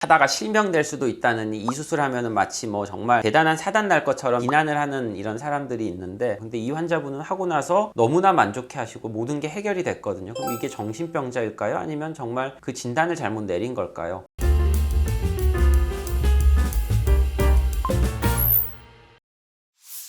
하다가 실명될 수도 있다는 이 수술하면은 마치 뭐 정말 대단한 사단 날 것처럼 비난을 하는 이런 사람들이 있는데 근데 이 환자분은 하고 나서 너무나 만족해 하시고 모든 게 해결이 됐거든요. 그럼 이게 정신병자일까요? 아니면 정말 그 진단을 잘못 내린 걸까요?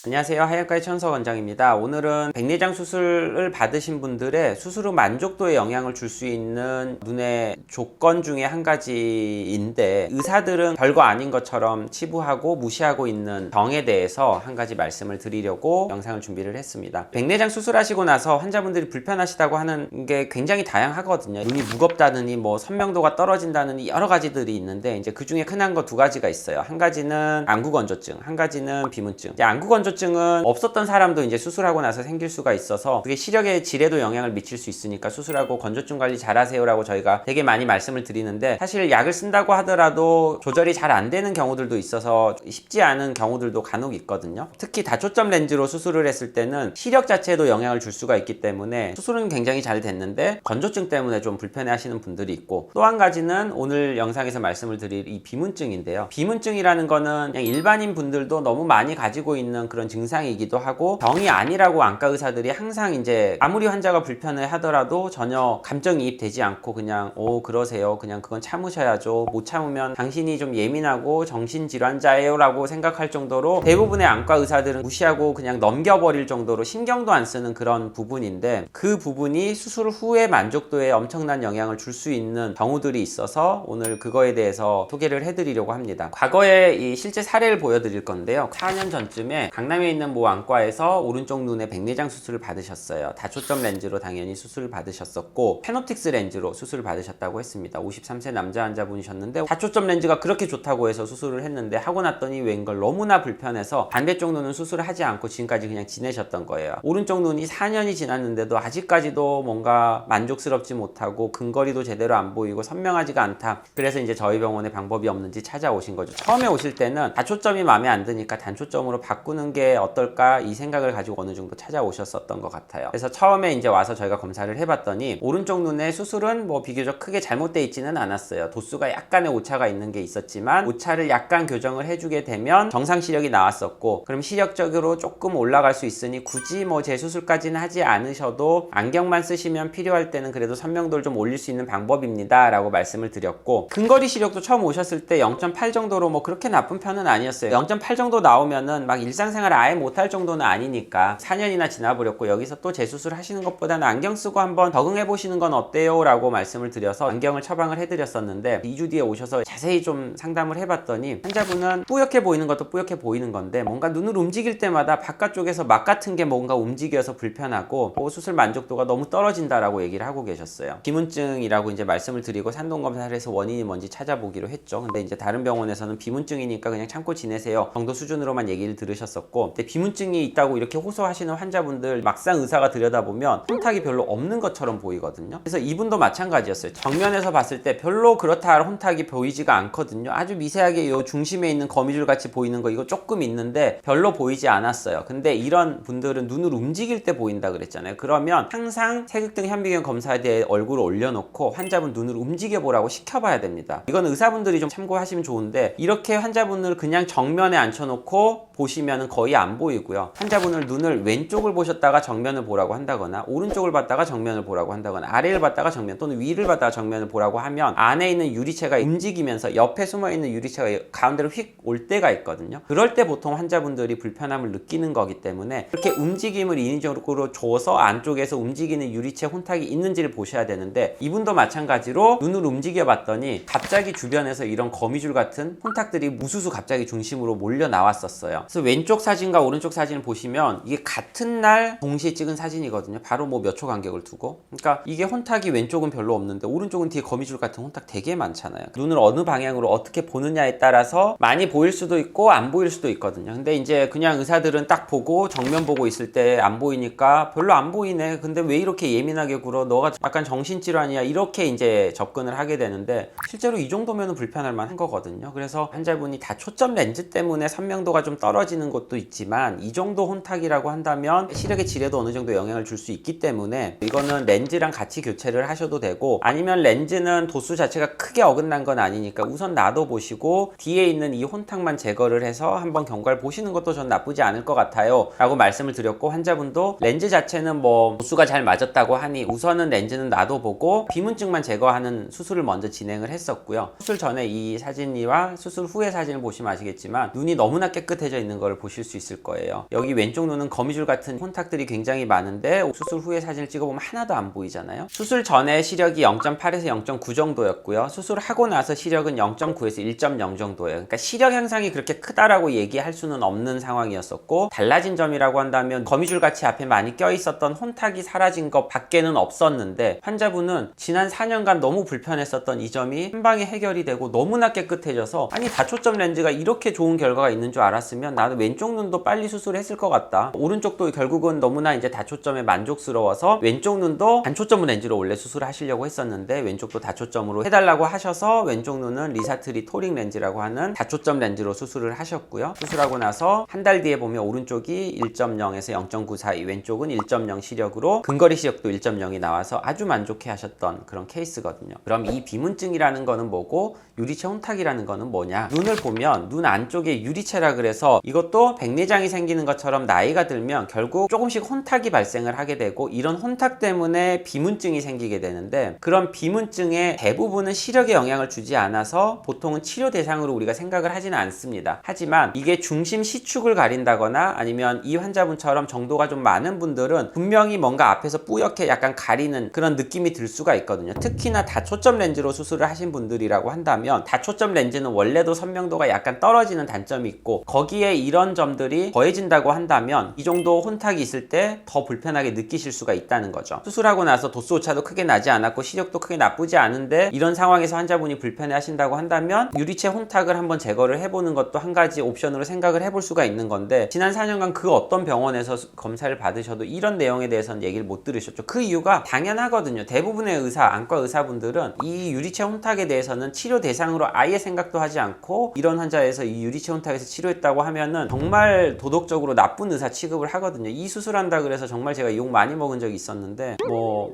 안녕하세요. 하얀가의 천서 원장입니다. 오늘은 백내장 수술을 받으신 분들의 수술 후 만족도에 영향을 줄 수 있는 눈의 조건 중에 한 가지인데 의사들은 별거 아닌 것처럼 치부하고 무시하고 있는 병에 대해서 한 가지 말씀을 드리려고 영상을 준비를 했습니다. 백내장 수술하시고 나서 환자분들이 불편하시다고 하는 게 굉장히 다양하거든요. 눈이 무겁다느니 뭐 선명도가 떨어진다느니 여러 가지들이 있는데 이제 그 중에 흔한 거 두 가지가 있어요. 한 가지는 안구건조증, 한 가지는 비문증. 이제 안구건조 증은 없었던 사람도 이제 수술하고 나서 생길 수가 있어서 그게 시력의 질에도 영향을 미칠 수 있으니까 수술하고 건조증 관리 잘하세요라고 저희가 되게 많이 말씀을 드리는데 사실 약을 쓴다고 하더라도 조절이 잘 안 되는 경우들도 있어서 쉽지 않은 경우들도 간혹 있거든요. 특히 다초점 렌즈로 수술을 했을 때는 시력 자체에도 영향을 줄 수가 있기 때문에 수술은 굉장히 잘 됐는데 건조증 때문에 좀 불편해 하시는 분들이 있고 또 한 가지는 오늘 영상에서 말씀을 드릴 이 비문증인데요. 비문증이라는 거는 일반인 분들도 너무 많이 가지고 있는 그런 증상이기도 하고 병이 아니라고 안과 의사들이 항상 이제 아무리 환자가 불편해 하더라도 전혀 감정이입 되지 않고 그냥 오 그러세요. 그냥 그건 참으셔야죠. 못 참으면 당신이 좀 예민하고 정신질환자예요 라고 생각할 정도로 대부분의 안과 의사들은 무시하고 그냥 넘겨버릴 정도로 신경도 안 쓰는 그런 부분인데 그 부분이 수술 후의 만족도에 엄청난 영향을 줄 수 있는 경우들이 있어서 오늘 그거에 대해서 소개를 해드리려고 합니다. 과거에 이 실제 사례를 보여드릴 건데요. 4년 전쯤에 강남 에 있는 모 안과에서 오른쪽 눈에 백내장 수술을 받으셨어요. 다초점 렌즈로 당연히 수술을 받으셨었고 페노틱스 렌즈로 수술을 받으셨다고 했습니다. 53세 남자 환자분이셨는데 다초점 렌즈가 그렇게 좋다고 해서 수술을 했는데 하고 났더니 웬걸 너무나 불편해서 반대쪽 눈은 수술을 하지 않고 지금까지 그냥 지내셨던 거예요. 오른쪽 눈이 4년이 지났는데도 아직까지도 뭔가 만족스럽지 못하고 근거리도 제대로 안 보이고 선명하지가 않다. 그래서 이제 저희 병원에 방법이 없는지 찾아오신 거죠. 처음에 오실 때는 다초점이 마음에 안 드니까 단초점으로 바꾸는 게 어떨까 이 생각을 가지고 어느 정도 찾아오셨었던 것 같아요. 그래서 처음에 이제 와서 저희가 검사를 해봤더니 오른쪽 눈의 수술은 뭐 비교적 크게 잘못돼 있지는 않았어요. 도수가 약간의 오차가 있는 게 있었지만 오차를 약간 교정을 해주게 되면 정상 시력이 나왔었고 그럼 시력적으로 조금 올라갈 수 있으니 굳이 뭐 재수술까지는 하지 않으셔도 안경만 쓰시면 필요할 때는 그래도 선명도를 좀 올릴 수 있는 방법입니다 라고 말씀을 드렸고 근거리 시력도 처음 오셨을 때 0.8 정도로 뭐 그렇게 나쁜 편은 아니었어요 0.8 정도 나오면은 막 일상생활 을 아예 못할 정도는 아니니까 4년이나 지나버렸고 여기서 또 재수술 하시는 것보다는 안경 쓰고 한번 적응해 보시는 건 어때요? 라고 말씀을 드려서 안경을 처방을 해드렸었는데 2주 뒤에 오셔서 자세히 좀 상담을 해봤더니 환자분은 뿌옇게 보이는 것도 뿌옇게 보이는 건데 뭔가 눈을 움직일 때마다 바깥쪽에서 막 같은 게 뭔가 움직여서 불편하고 그 수술 만족도가 너무 떨어진다라고 얘기를 하고 계셨어요. 비문증이라고 이제 말씀을 드리고 산동 검사를 해서 원인이 뭔지 찾아보기로 했죠. 근데 이제 다른 병원에서는 비문증이니까 그냥 참고 지내세요. 정도 수준으로만 얘기를 들으셨었고 근데 비문증이 있다고 이렇게 호소하시는 환자분들 막상 의사가 들여다보면 혼탁이 별로 없는 것처럼 보이거든요. 그래서 이분도 마찬가지였어요. 정면에서 봤을 때 별로 그렇다 할 혼탁이 보이지가 않거든요. 아주 미세하게 요 중심에 있는 거미줄 같이 보이는 거 이거 조금 있는데 별로 보이지 않았어요. 근데 이런 분들은 눈을 움직일 때 보인다 그랬잖아요. 그러면 항상 태극등 현미경 검사에 대해 얼굴을 올려놓고 환자분 눈을 움직여 보라고 시켜봐야 됩니다. 이건 의사분들이 좀 참고하시면 좋은데 이렇게 환자분을 그냥 정면에 앉혀놓고 보시면 거의 안 보이고요. 환자분을 눈을 왼쪽을 보셨다가 정면을 보라고 한다거나 오른쪽을 봤다가 정면을 보라고 한다거나 아래를 봤다가 정면 또는 위를 봤다가 정면을 보라고 하면 안에 있는 유리체가 움직이면서 옆에 숨어 있는 유리체가 가운데로 휙 올 때가 있거든요. 그럴 때 보통 환자분들이 불편함을 느끼는 거기 때문에 그렇게 움직임을 인위적으로 줘서 안쪽에서 움직이는 유리체 혼탁이 있는지를 보셔야 되는데 이분도 마찬가지로 눈을 움직여 봤더니 갑자기 주변에서 이런 거미줄 같은 혼탁들이 무수수 갑자기 중심으로 몰려 나왔었어요 그래서 왼쪽 사진과 오른쪽 사진을 보시면 이게 같은 날 동시에 찍은 사진이거든요. 바로 뭐 몇 초 간격을 두고. 그러니까 이게 혼탁이 왼쪽은 별로 없는데 오른쪽은 뒤에 거미줄 같은 혼탁 되게 많잖아요. 눈을 어느 방향으로 어떻게 보느냐에 따라서 많이 보일 수도 있고 안 보일 수도 있거든요. 근데 이제 그냥 의사들은 딱 보고 정면 보고 있을 때 안 보이니까 별로 안 보이네. 근데 왜 이렇게 예민하게 굴어? 너가 약간 정신질환이야. 이렇게 이제 접근을 하게 되는데 실제로 이 정도면 불편할 만한 거거든요. 그래서 환자분이 다 초점 렌즈 때문에 선명도가 좀 떨어 떨어지는 것도 있지만 이 정도 혼탁이라고 한다면 시력의 질에도 어느 정도 영향을 줄 수 있기 때문에 이거는 렌즈랑 같이 교체를 하셔도 되고 아니면 렌즈는 도수 자체가 크게 어긋난 건 아니니까 우선 놔둬 보시고 뒤에 있는 이 혼탁만 제거를 해서 한번 경과를 보시는 것도 전 나쁘지 않을 것 같아요 라고 말씀을 드렸고 환자분도 렌즈 자체는 뭐 도수가 잘 맞았다고 하니 우선은 렌즈는 놔둬 보고 비문증만 제거하는 수술을 먼저 진행을 했었고요. 수술 전에 이 사진이와 수술 후의 사진을 보시면 아시겠지만 눈이 너무나 깨끗해져 있는 걸 보실 수 있을 거예요. 여기 왼쪽 눈은 거미줄 같은 혼탁들이 굉장히 많은데 수술 후의 사진을 찍어보면 하나도 안 보이잖아요. 수술 전에 시력이 0.8에서 0.9 정도였고요. 수술하고 나서 시력은 0.9에서 1.0 정도예요. 그러니까 시력 향상이 그렇게 크다라고 얘기할 수는 없는 상황이었었고 달라진 점이라고 한다면 거미줄 같이 앞에 많이 껴 있었던 혼탁이 사라진 것 밖에는 없었는데 환자분은 지난 4년간 너무 불편했었던 이 점이 한 방에 해결이 되고 너무나 깨끗해져서 아니 다초점 렌즈가 이렇게 좋은 결과가 있는 줄 알았으면 나도 왼쪽 눈도 빨리 수술했을 것 같다. 오른쪽도 결국은 너무나 이제 다초점에 만족스러워서 왼쪽 눈도 단초점 렌즈로 원래 수술하시려고 했었는데 왼쪽도 다초점으로 해달라고 하셔서 왼쪽 눈은 리사트리 토링 렌즈라고 하는 다초점 렌즈로 수술을 하셨고요. 수술하고 나서 한 달 뒤에 보면 오른쪽이 1.0에서 0.9 사이 왼쪽은 1.0 시력으로 근거리 시력도 1.0이 나와서 아주 만족해 하셨던 그런 케이스거든요. 그럼 이 비문증이라는 거는 뭐고 유리체 혼탁이라는 거는 뭐냐? 눈을 보면 눈 안쪽에 유리체라 그래서 이것도 백내장이 생기는 것처럼 나이가 들면 결국 조금씩 혼탁이 발생을 하게 되고 이런 혼탁 때문에 비문증이 생기게 되는데 그런 비문증의 대부분은 시력에 영향을 주지 않아서 보통은 치료 대상으로 우리가 생각을 하지는 않습니다. 하지만 이게 중심 시축을 가린다거나 아니면 이 환자분처럼 정도가 좀 많은 분들은 분명히 뭔가 앞에서 뿌옇게 약간 가리는 그런 느낌이 들 수가 있거든요. 특히나 다초점 렌즈로 수술을 하신 분들이라고 한다면 다초점 렌즈는 원래도 선명도가 약간 떨어지는 단점이 있고 거기에 이런 점들이 더해진다고 한다면 이 정도 혼탁이 있을 때 더 불편하게 느끼실 수가 있다는 거죠. 수술하고 나서 도수 오차도 크게 나지 않았고 시력도 크게 나쁘지 않은데 이런 상황에서 환자분이 불편해 하신다고 한다면 유리체 혼탁을 한번 제거를 해보는 것도 한 가지 옵션으로 생각을 해볼 수가 있는 건데 지난 4년간 그 어떤 병원에서 수- 검사를 받으셔도 이런 내용에 대해서는 얘기를 못 들으셨죠. 그 이유가 당연하거든요. 대부분의 의사 안과 의사분들은 이 유리체 혼탁에 대해서는 치료 대상으로 아예 생각도 하지 않고 이런 환자에서 이 유리체 혼탁에서 치료했다고 하면은 정말 도덕적으로 나쁜 의사 취급을 하거든요. 이 수술한다 그래서 정말 제가 욕 많이 먹은 적이 있었는데 뭐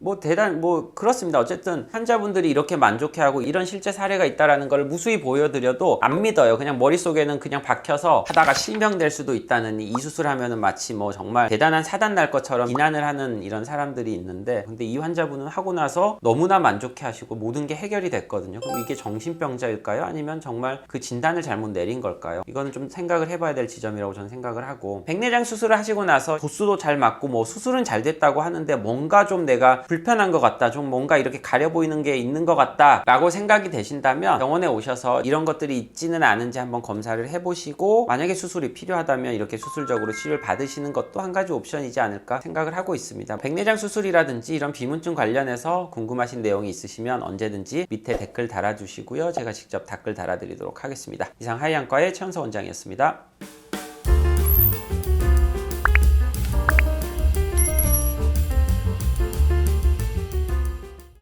뭐 대단 뭐 그렇습니다. 어쨌든 환자분들이 이렇게 만족해하고 이런 실제 사례가 있다라는 걸 무수히 보여드려도 안 믿어요. 그냥 머릿속에는 그냥 박혀서 하다가 실명될 수도 있다는 이 수술하면은 마치 뭐 정말 대단한 사단 날 것처럼 비난을 하는 이런 사람들이 있는데 근데 이 환자분은 하고 나서 너무나 만족해하시고 모든 게 해결이 됐거든요. 그럼 이게 정신병자일까요? 아니면 정말 그 진단을 잘못 내린 걸까요? 이거는 좀 생각을 해봐야 될 지점이라고 저는 생각을 하고 백내장 수술을 하시고 나서 도수도 잘 맞고 뭐 수술은 잘 됐다고 하는데 뭔가 좀 내가 불편한 것 같다. 좀 뭔가 이렇게 가려 보이는 게 있는 것 같다. 라고 생각이 되신다면 병원에 오셔서 이런 것들이 있지는 않은지 한번 검사를 해보시고 만약에 수술이 필요하다면 이렇게 수술적으로 치료를 받으시는 것도 한 가지 옵션이지 않을까 생각을 하고 있습니다. 백내장 수술이라든지 이런 비문증 관련해서 궁금하신 내용이 있으시면 언제든지 밑에 댓글 달아주시고요. 제가 직접 댓글 달아드리도록 하겠습니다. 이상 하이안과의 최현서 원장이었습니다.